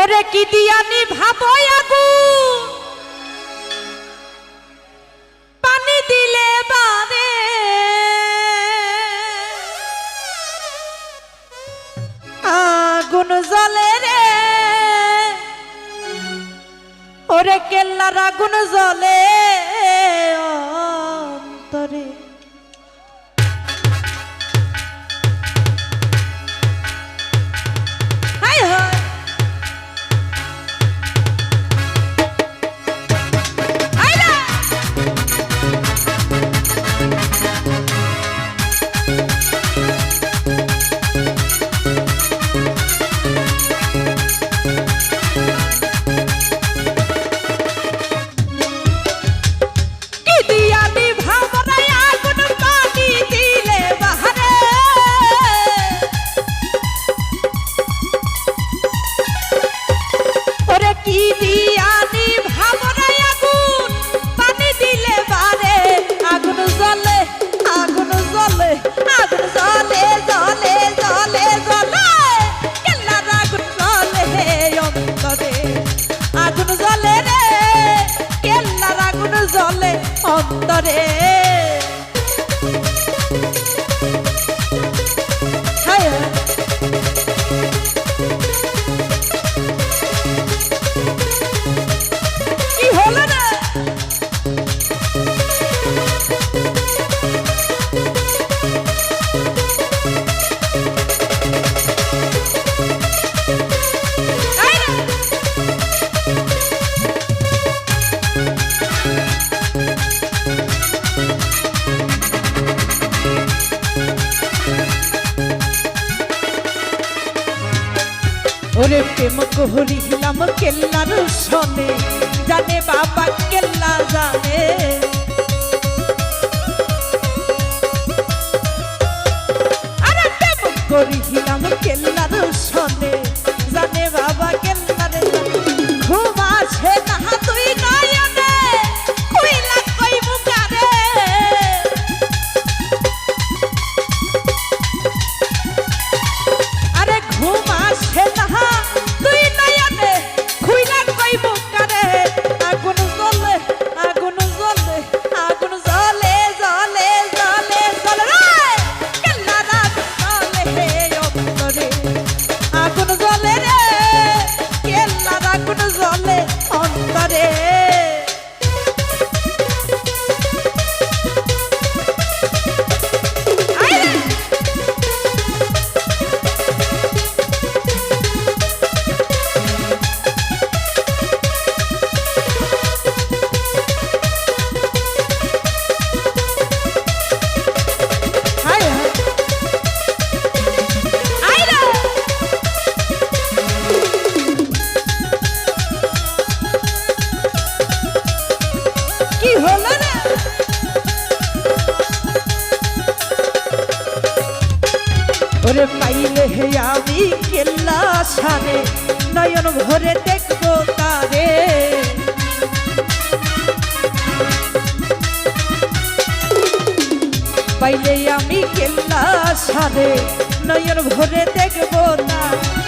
তোরে কি দিয়ানি ভাবো আগু? পানি দিলে বাদে আগুন জলে রে। ওরে কেল্লার আগুন জলে জলে অন্তরে। ওরে প্রেম কহরি হিলাম কেল্লার সনে। জানে বাবা কেল্লা জানে। আরে প্রেম করি হিলাম কেল্লার সনে। জানে বাবা ভরে পাইলে হে আমি কেল্লা সারে নয়ন ভরে দেখব তারে। পাইলে আমি কেল্লা সারে নয়ন ভরে দেখব তারে।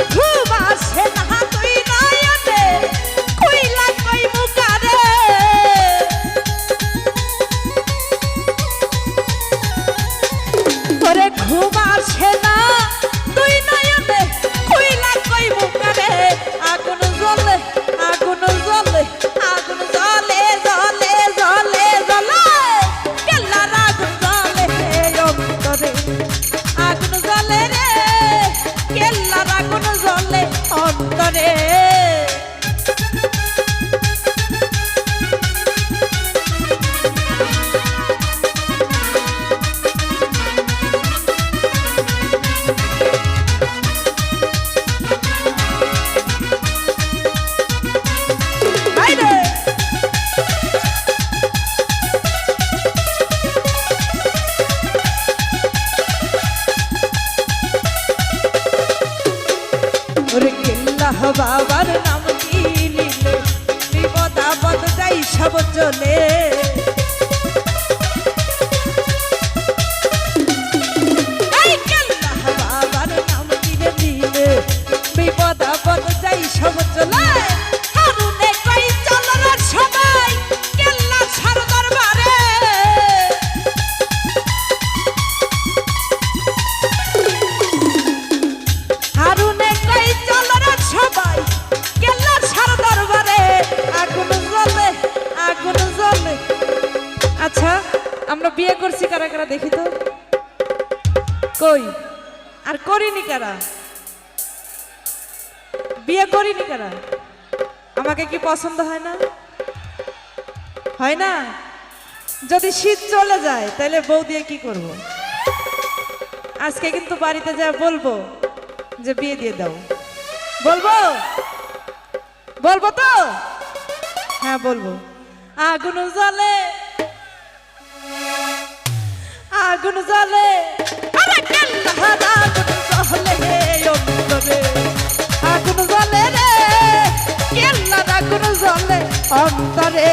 চলে। বিয়ে করছি কারা কারা দেখি তো। কই? আর করিনি কারা? বিয়ে করিনি কারা? আমাকে কি পছন্দ হয় না? হয় না? যদি শীত চলে যায়, তাহলে বউ দিয়ে কি করব। আজকে কিন্তু বাড়িতে যা বলব, যে বিয়ে দিয়ে দাও। বলব? বলব তো? হ্যাঁ বলব। আগুন জ্বলে আগুন জ্বলে। আরে কেল্লাহার আগুন জ্বলে হে অন্তরে। আগুন জ্বলে রে। কেল্লার আগুন জ্বলে। অন্তরে।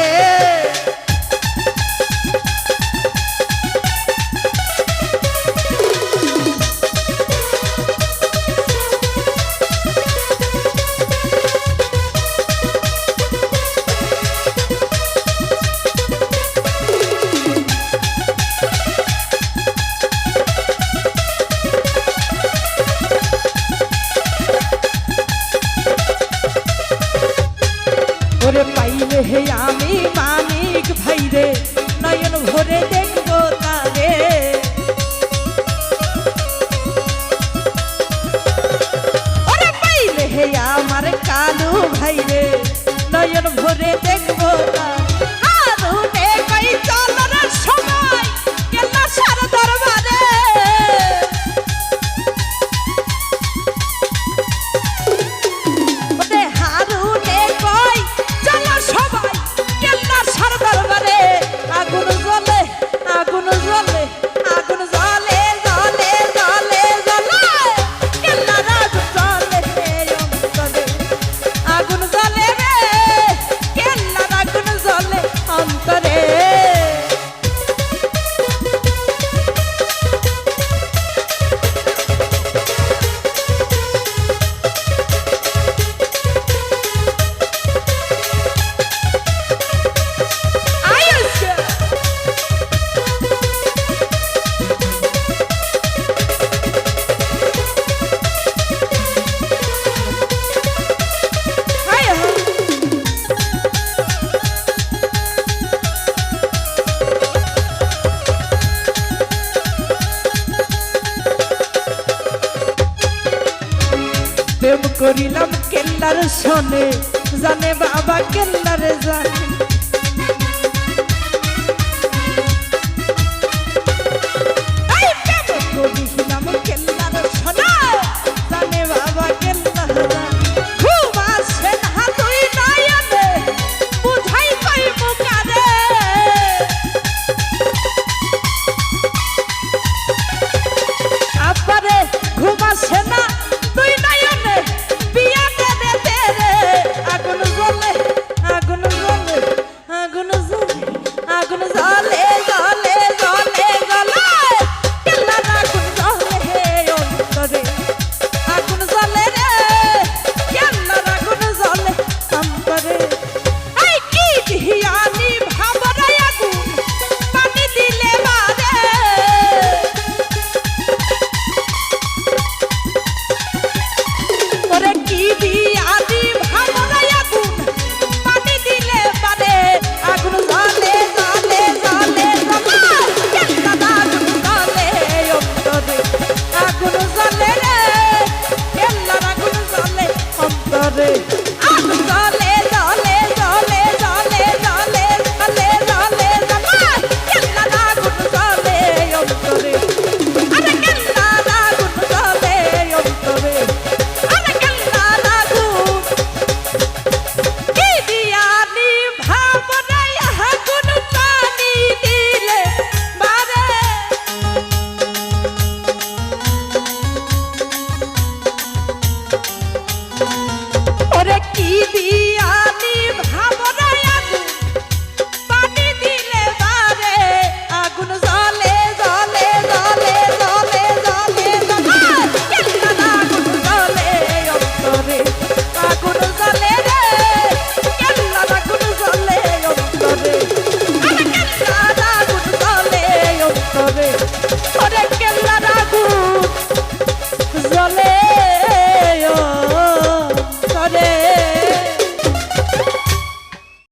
hey, করিলাম কেল্লার সনে জানে বাবা কেল্লারে জানে।